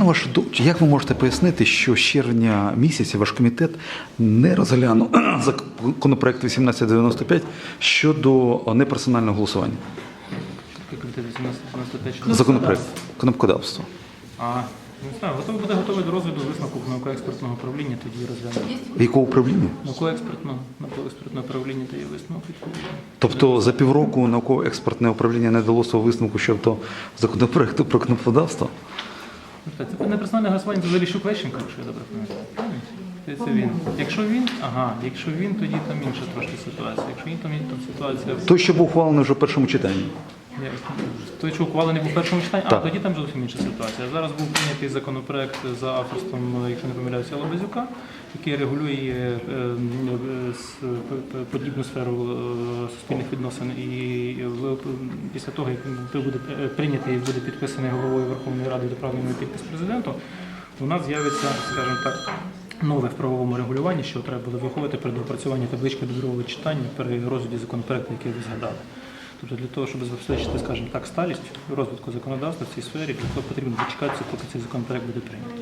на вашу думку, як ви можете пояснити, що з червня місяця ваш комітет не розглянув законопроект 1895 щодо неперсонального голосування? Комітет 1895 щодо Законопроект кнопкодавство. А, не знаю, готовий буде готовий до розгляду висновку науково-експертного управління, тоді розглянемо. Якого управління? Науково-експертного, науково-експертне управління дає висновок. Тобто за півроку науково-експертне управління не дало свого висновку щодо законопроекту про кнопкодавство? Це не персональне голосування, це взагалі Щуквещенко, якщо я добре пам'ятаю. Це він. Якщо він, ага, якщо він, тоді там інша трошки ситуація. Якщо він, там, там ситуація. Той, що був ухвалений вже в першому читанні. Той, що ухвалений був в першому читанні, а Так. тоді там зовсім інша ситуація. Зараз був прийнятий законопроект за авторством, якщо не помиляюся, Лобазюка, який регулює е, е, с- п- п- подібну сферу е, суспільних відносин. І в- після того, як він буде е, прийнятий і буде підписаний головою Верховної Ради доправлений підпис президенту, у нас з'явиться, скажімо так, нове в правовому регулюванні, що треба буде враховувати при доопрацюванні таблички до другого читання при розгляді законопроекту, який ви згадали. Тобто для того, щоб забезпечити, скажімо так, сталість розвитку законодавства в цій сфері, того потрібно дочекатися, поки цей законопроект буде прийнятий.